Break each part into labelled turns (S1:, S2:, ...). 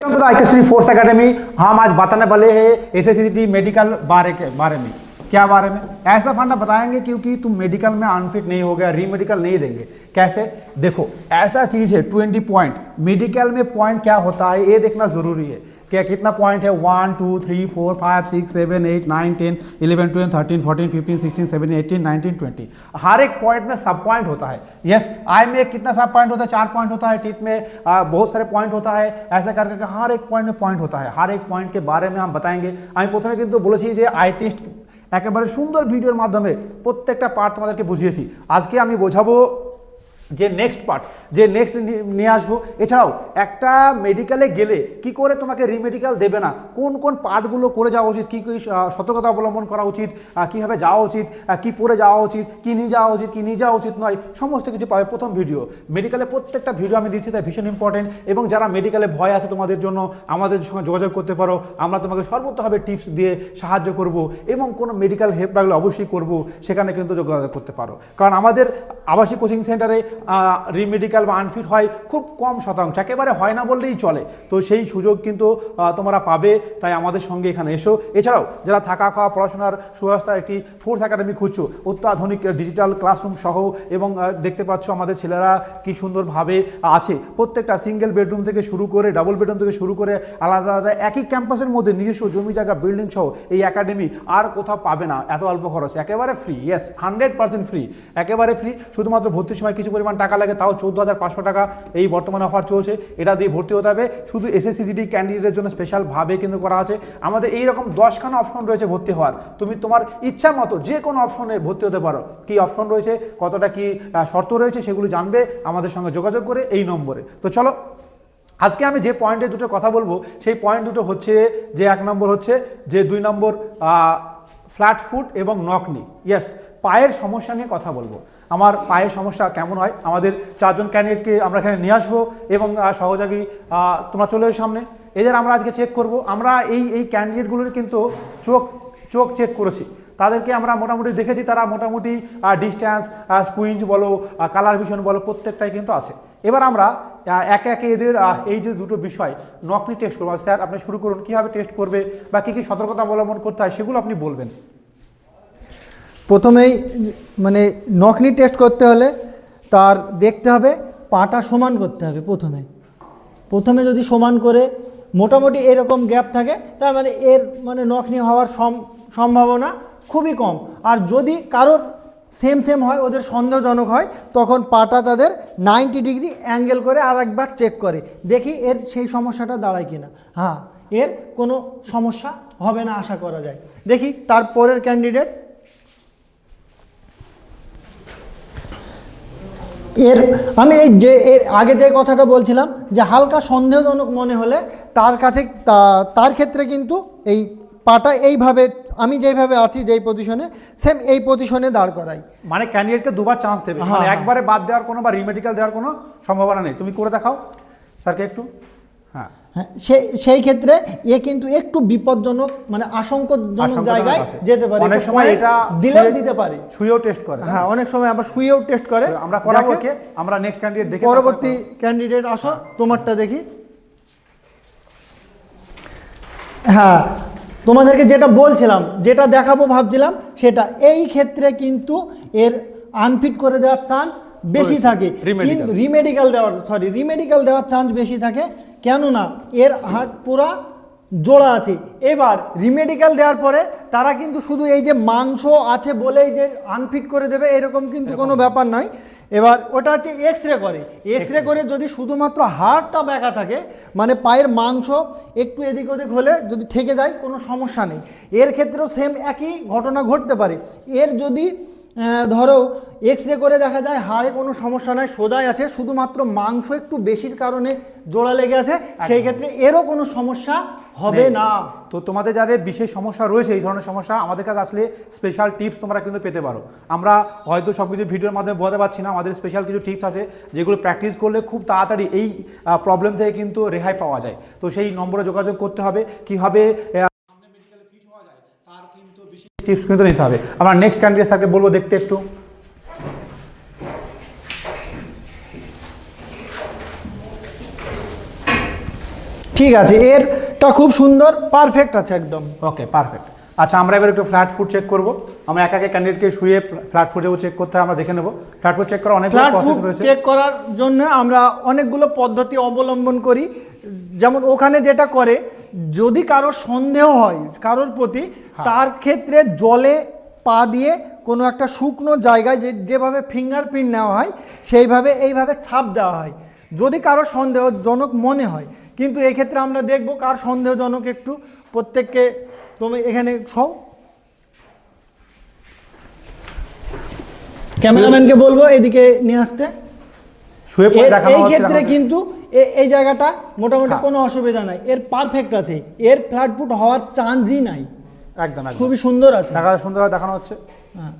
S1: Force academy हम आज बताने वाले हैं एसएससीटी मेडिकल बारे के बारे में। क्या बारे में? ऐसा फंडा बताएँगे क्योंकि तुम मेडिकल में अनफिट नहीं हो गया री मेडिकल नहीं देंगे। कैसे? देखो, ऐसा चीज़ है ट्वेंटी पॉइंट मेडिकल में पॉइंट क्या होता है, ये देखना ज़रूरी है। क्या कितना पॉइंट है one two three four five six seven eight nine ten eleven twelve thirteen fourteen fifteen sixteen seven eighteen nineteen twenty हर एक पॉइंट में सब पॉइंट होता है यस आई में कितना सब पॉइंट होता है चार पॉइंट होता है टीथ में आ, बहुत सारे पॉइंट होता है ऐसा कर करके हर एक पॉइंट में पॉइंट होता है हर एक পয়েন্ট के बारे में हम बताएंगे আমি প্রথমে কিন্তু বলেছি যে আই টেস্ট একেবারে সুন্দর ভিডিওর মাধ্যমে প্রত্যেকটা পার্ট তোমাদেরকে বুঝিয়েছি আজকে আমি বোঝাবো যে নেক্সট পার্ট যে নেক্সট নিয়ে আসব। এছাড়াও, একটা মেডিকেলে গেলে কি করে তোমাকে রিমেডিকেল দেবে না? কোন কোন পার্টগুলো করে যাওয়া উচিত? কী কী সতর্কতা অবলম্বন করা উচিত? কীভাবে যাওয়া উচিত? কী পরে যাওয়া উচিত? কী নিয়ে যাওয়া উচিত? কী নিয়ে যাওয়া উচিত নয়? সমস্ত কিছু পাবে প্রথম ভিডিও মেডিকেলে প্রত্যেকটা ভিডিও আমি দিচ্ছি, তাই ভীষণ ইম্পর্টেন্ট এবং যারা মেডিকেলে ভয় আছে তোমাদের জন্য, আমাদের সঙ্গে যোগাযোগ করতে পারো। আমরা তোমাকে সর্বোত্তভাবে টিপস দিয়ে সাহায্য করব এবং কোনো মেডিকেল হেল্প লাগলে অবশ্যই করব। সেখানে কিন্তু যোগাযোগ করতে পারো। কারণ আমাদের আবাসিক কোচিং সেন্টারে রিমেডিক্যাল বা আনফিট হয়, খুব কম শতাংশ। একেবারে হয় না বললেই চলে। তো সেই সুযোগ কিন্তু তোমরা পাবে, তাই আমাদের সঙ্গে এখানে এসো। এছাড়াও, যারা থাকা খাওয়া, পড়াশোনার সুব্যবস্থা, একটি ফোর্স একাডেমি খুঁজছো, অত্যাধুনিক ডিজিটাল ক্লাসরুম সহ, এবং দেখতে পাচ্ছ আমাদের ছেলেরা কি সুন্দরভাবে আছে। প্রত্যেকটা সিঙ্গেল বেডরুম থেকে শুরু করে ডাবল বেডরুম থেকে শুরু করে, আলাদা আলাদা, একই ক্যাম্পাসের মধ্যে নিজস্ব জমি জায়গা বিল্ডিং সহ এই একাডেমি আর কোথাও পাবে না, এত অল্প খরচ। একেবারে free yes hundred percent free একেবারে ফ্রি শুধুমাত্র ভর্তির সময় কিছু পরিমাণ টাকা লাগে, তাও চোদ্দ হাজার পাঁচশো টাকা এই বর্তমানে অফার চলছে। এটা দিয়ে ভর্তি হতে হবে। শুধু এসএসসিজিডি ক্যান্ডিডেটের জন্য স্পেশালভাবে কিন্তু করা আছে। আমাদের এই রকম দশখানা অপশন রয়েছে ভর্তি হওয়ার। তুমি তোমার ইচ্ছা মতো যে কোনো অপশনে ভর্তি হতে পারো। কি অপশন রয়েছে, কতটা কি শর্ত রয়েছে সেগুলো জানবে। আমাদের সঙ্গে যোগাযোগ করে এই নম্বরে। তো চলো, আজকে আমি যে পয়েন্টে দুটো কথা বলব, সেই পয়েন্ট দুটো হচ্ছে যে এক নম্বর হচ্ছে যে দুই নম্বর ফ্ল্যাট ফুট এবং নকনি ইয়েস পায়ের সমস্যা নিয়ে কথা বলব। আমার পায়ের সমস্যা কেমন হয়? আমাদের চারজন ক্যান্ডিডেটকে আমরা এখানে নিয়ে আসব এবং সহযোগী তোমরা চলে সামনে। এদের আমরা আজকে চেক করব। আমরা এই এই ক্যান্ডিডেটগুলোর কিন্তু চোখ চোখ চেক করেছি। তাদেরকে আমরা মোটামুটি দেখেছি। তারা মোটামুটি ডিস্ট্যান্স স্কুইঞ্জ বলো কালার ভিশন বলো, প্রত্যেকটাই কিন্তু আছে। এবার আমরা একে একে এদের এই যে দুটো বিষয় নকলি টেস্ট করব। স্যার, আপনি শুরু করুন। কীভাবে টেস্ট করবে বা কী কী সতর্কতা অবলম্বন করতে হয়, সেগুলো আপনি বলবেন।
S2: প্রথমেই মানে নকনি টেস্ট করতে হলে তার দেখতে হবে, পাটা সমান করতে হবে প্রথমে। প্রথমে যদি সমান করে মোটামুটি এরকম গ্যাপ থাকে, তার মানে এর মানে নকনি হওয়ার সম- সম্ভাবনা খুবই কম। আর যদি কারোর সেম সেম হয়, ওদের সন্দেহজনক হয়, তখন পাটা তাদের নাইনটি ডিগ্রি অ্যাঙ্গেল করে আর একবার চেক করে। দেখি এর সেই সমস্যাটা দাঁড়ায় কিনা। হ্যাঁ এর কোনো সমস্যা হবে না আশা করা যায়। দেখি তারপরের ক্যান্ডিডেট এর আমি এই যে এর আগে যে কথাটা বলছিলাম যে হালকা সন্দেহজনক মনে হলে তার কাছে তা- তার ক্ষেত্রে কিন্তু এই পাটা এইভাবে আমি যেইভাবে আছি যেই পজিশনে সেম এই পজিশনে দাঁড় করাই।
S1: মানে ক্যান্ডিডেটকে দুবার চান্স দেবে।
S2: হ্যাঁ,
S1: মানে
S2: হ্যাঁ।
S1: একবারে বাদ দেওয়ার কোনো বা রিমেডিক্যাল দেওয়ার কোনো সম্ভাবনা নেই। তুমি করে দেখাও। স্যারকে একটু। হ্যাঁ।
S2: হ্যাঁ সেই সেই ক্ষেত্রে এ কিন্তু একটু বিপজ্জনক মানে আশঙ্কাজনক জায়গায় যেতে পারে।
S1: অনেক সময় এটা
S2: দিলেও দিতে পারে।
S1: শুয়েও টেস্ট করে।
S2: হ্যাঁ অনেক সময় আবার শুয়েও টেস্ট করে।
S1: আমরা করাবো ওকে আমরা নেক্সট ক্যান্ডিডেট দেখে
S2: পরবর্তী ক্যান্ডিডেট আসো তোমারটা দেখি। হ্যাঁ তোমাদেরকে যেটা বলছিলাম যেটা দেখাবো ভাবছিলাম সেটা এই ক্ষেত্রে কিন্তু এর আনফিট করে দেওয়ার চান্স বেশি থাকে। রিমেডিক্যাল দেওয়ার সরি রিমেডিক্যাল দেওয়ার চান্স বেশি থাকে। কেননা এর হাট পুরা জোড়া আছে। এবার রিমেডিক্যাল দেওয়ার পরে তারা কিন্তু শুধু এই যে মাংস আছে বলেই যে আনফিট করে দেবে এরকম কিন্তু কোনো ব্যাপার নয়। এবার ওটা হচ্ছে এক্স রে করে। এক্স রে করে যদি শুধুমাত্র হাড়টা ব্যাকা থাকে মানে পায়ের মাংস একটু এদিক ওদিক হলে যদি ঠেকে যায় কোনো সমস্যা নেই। এর ক্ষেত্রেও সেম একই ঘটনা ঘটতে পারে। এর যদি ধরো এক্স রে করে দেখা যায় হাড়ে কোনো সমস্যা নাই সোজাই আছে শুধুমাত্র মাংস একটু বেশির কারণে জোড়া লেগে আছে সেই ক্ষেত্রে এরও কোনো সমস্যা হবে না।
S1: তো তোমাদের যাদের বিশেষ সমস্যা রয়েছে এই ধরনের সমস্যা আমাদের কাছে আসলে স্পেশাল টিপস তোমরা কিন্তু পেতে পারো। আমরা হয়তো সব কিছু ভিডিওর মাধ্যমে বোঝাতে পারছি না আমাদের স্পেশাল কিছু টিপস আছে যেগুলো প্র্যাকটিস করলে খুব তাড়াতাড়ি এই প্রবলেম থেকে কিন্তু রেহাই পাওয়া যায়। তো সেই নম্বরে যোগাযোগ করতে হবে কীভাবে টিপস কিন্তু নিতে হবে। আমরা নেক্সট ক্যান্ডিডেট স্যারকে বলব দেখতে একটু।
S2: ঠিক আছে এরটা খুব সুন্দর পারফেক্ট আছে একদম।
S1: ওকে পারফেক্ট আচ্ছা আমরা এবার একটু ফ্ল্যাট ফুড চেক করব। আমরা এক একে ক্যান্ডিডেটকে শুয়ে ফ্ল্যাট ফুড চেক করতে আমরা দেখে নেব। ফ্ল্যাট ফুড চেক করা অনেক
S2: ফ্ল্যাট
S1: প্রসেস রয়েছে।
S2: চেক করার জন্য আমরা অনেকগুলো পদ্ধতি অবলম্বন করি। যেমন ওখানে যেটা করে যদি কারোর সন্দেহ হয় কারোর প্রতি তার ক্ষেত্রে জলে পা দিয়ে কোনো একটা শুকনো জায়গায় যে যেভাবে ফিঙ্গারপ্রিন্ট নেওয়া হয় সেইভাবে এইভাবে ছাপ দেওয়া হয়। যদি কারও সন্দেহজনক মনে হয় কিন্তু এক্ষেত্রে আমরা দেখব কার সন্দেহজনক একটু। প্রত্যেককে তুমি এখানে সব ক্যামেরাম্যানকে বলব এদিকে নিয়ে আসতে।
S1: শুয়ে পড়ে দেখানো
S2: এই ক্ষেত্রে কিন্তু এই জায়গাটা মোটামুটি
S1: হ্যাঁ।
S2: কোনো অসুবিধা নাই। এর পারফেক্ট আছে। এর ফ্ল্যাটফুট হওয়ার চান্সই নাই।
S1: একদম
S2: খুবই সুন্দর আছে।
S1: দেখা সুন্দরভাবে দেখানো হচ্ছে।
S2: হ্যাঁ।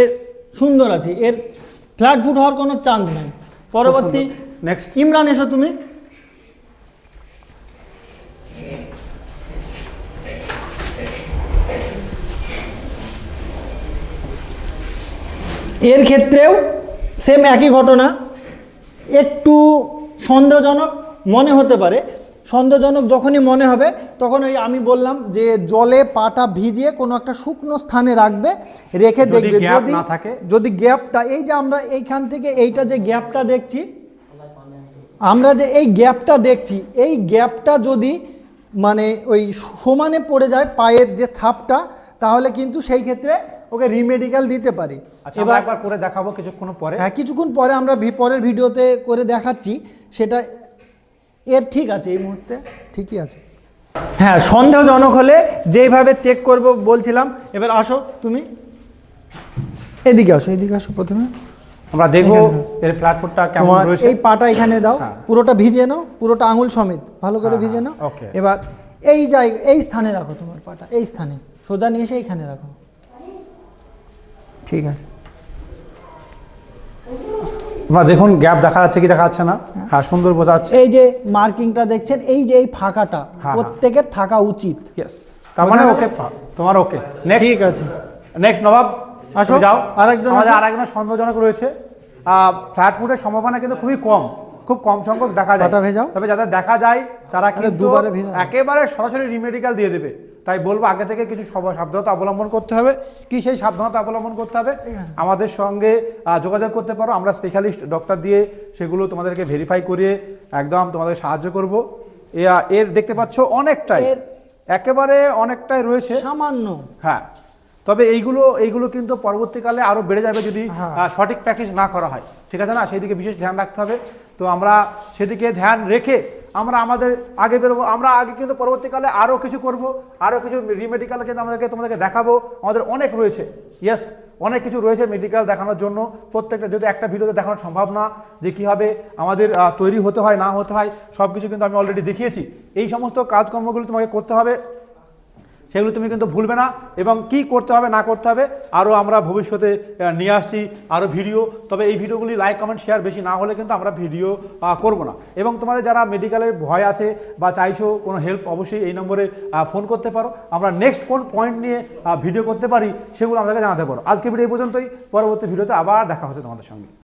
S2: এর সুন্দর আছে। এর ফ্ল্যাটফুট হওয়ার কোনো চান্স নাই। পরবর্তী
S1: নেক্সট
S2: ইমরান এসো তুমি। এর ক্ষেত্রেও সেম একই ঘটনা। একটু সন্দেহজনক মনে হতে পারে সন্দেহজনক যখনই মনে হবে তখন ওই আমি বললাম যে জলে পাটা ভিজিয়ে কোনো একটা শুকনো স্থানে রাখবে রেখে দেখবে যদি
S1: থাকে?
S2: যদি গ্যাপটা এই যে আমরা এইখান থেকে এইটা যে গ্যাপটা দেখছি আমরা যে এই গ্যাপটা দেখছি এই গ্যাপটা যদি মানে ওই সমানে পড়ে যায় পায়ের যে ছাপটা তাহলে কিন্তু সেই ক্ষেত্রে ওকে রিমেডিক্যাল দিতে পারি।
S1: আচ্ছা আমরা একবার করে দেখাবো কিছুক্ষণ পরে।
S2: হ্যাঁ কিছুক্ষণ পরে আমরা পরের ভিডিওতে করে দেখাচ্ছি। সেটা এর ঠিক আছে এই মুহূর্তে ঠিকই আছে। হ্যাঁ সন্দেহজনক হলে যেইভাবে চেক করব বলছিলাম এবার আসো তুমি। এদিকে আসো এদিকে আসো প্রথমে।
S1: আমরা দেখব
S2: এখানে।
S1: এর ফ্ল্যাট ফুডটা কেমন রয়েছে।
S2: এই পাটা এখানে দাও
S1: হ্যাঁ।
S2: পুরোটা ভিজিয়ে নাও পুরোটা আঙুল সমেত ভালো করে ভিজে
S1: হ্যাঁ,
S2: নাও।
S1: okay.
S2: এবার এই জায়গা এই স্থানে রাখো তোমার পাটা এই স্থানে। সোজা নিয়ে এসে এইখানে রাখো। ঠিক আছে।
S1: আমরা দেখুন গ্যাপ দেখা যাচ্ছে কি দেখা যাচ্ছে না? হ্যাঁ। সুন্দর বোঝা যাচ্ছে।
S2: এই যে মার্কিংটা দেখছেন এই যে এই ফাঁকাটা
S1: হ্যাঁ।
S2: প্রত্যেকের থাকা উচিত।
S1: ইয়েস তার মানে ওকে তোমার ওকে নেক্সট
S2: ঠিক আছে।
S1: নেক্সট নবাব
S2: আসো,
S1: যাও।
S2: আরেকজন
S1: আমাদের। আরেকজন সন্দেহজনক রয়েছে। ফ্ল্যাট ফুটের সম্ভাবনা কিন্তু খুবই কম। খুব কম সংখ্যক দেখা যায়।
S2: ভেজাও।
S1: তবে যাদের দেখা যায় তারা কিন্তু
S2: দুবারে
S1: একেবারে সরাসরি রিমেডিক্যাল দিয়ে দেবে। তাই বলব আগে থেকে কিছু সব- সাবধানতা অবলম্বন করতে হবে। কি সেই সাবধানতা অবলম্বন করতে হবে? আমাদের সঙ্গে যোগাযোগ করতে পারো। আমরা স্পেশালিস্ট ডক্টর দিয়ে সেগুলো তোমাদেরকে ভেরিফাই করিয়ে একদম তোমাদের সাহায্য করব। এর দেখতে পাচ্ছ অনেকটাই।
S2: এর-
S1: একেবারে অনেকটাই রয়েছে।
S2: সামান্য।
S1: হ্যাঁ। তবে এইগুলো এইগুলো কিন্তু পরবর্তীকালে আরও বেড়ে যাবে যদি
S2: হ্যাঁ।
S1: সঠিক প্র্যাকটিস না করা হয়। ঠিক আছে না? সেই দিকে বিশেষ ধ্যান রাখতে হবে। তো আমরা সেদিকে ধ্যান রেখে আমরা আমাদের আগে বেরোবো। আমরা আগে কিন্তু পরবর্তীকালে আরও কিছু করব। আরও কিছু রিমেডিক্যাল কিন্তু আমাদেরকে তোমাদেরকে দেখাবো। আমাদের অনেক রয়েছে। ইয়েস অনেক কিছু রয়েছে মেডিকেল দেখানোর জন্য। প্রত্যেকটা যদি একটা ভিডিওতে দেখানো সম্ভব না যে কীভাবে আমাদের তৈরি হতে হয় না হতে হয় সব কিছু কিন্তু আমি অলরেডি দেখিয়েছি। এই সমস্ত কাজকর্মগুলো তোমাকে করতে হবে। সেগুলো তুমি কিন্তু ভুলবে না এবং কি করতে হবে, না করতে হবে, আরও আমরা ভবিষ্যতে নিয়ে আসছি, আরও ভিডিও। তবে এই ভিডিওগুলি লাইক, কমেন্ট, শেয়ার বেশি না হলে কিন্তু আমরা ভিডিও করব না। এবং তোমাদের যারা মেডিকেলের ভয় আছে বা চাইছো কোনো হেল্প, অবশ্যই এই নম্বরে ফোন করতে পারো। আমরা নেক্সট কোন পয়েন্ট নিয়ে ভিডিও করতে পারি সেগুলো আমাদেরকে জানাতে পারো। আজকে ভিডিও এই পর্যন্তই। পরবর্তী ভিডিওতে আবার দেখা হচ্ছে তোমাদের সঙ্গে।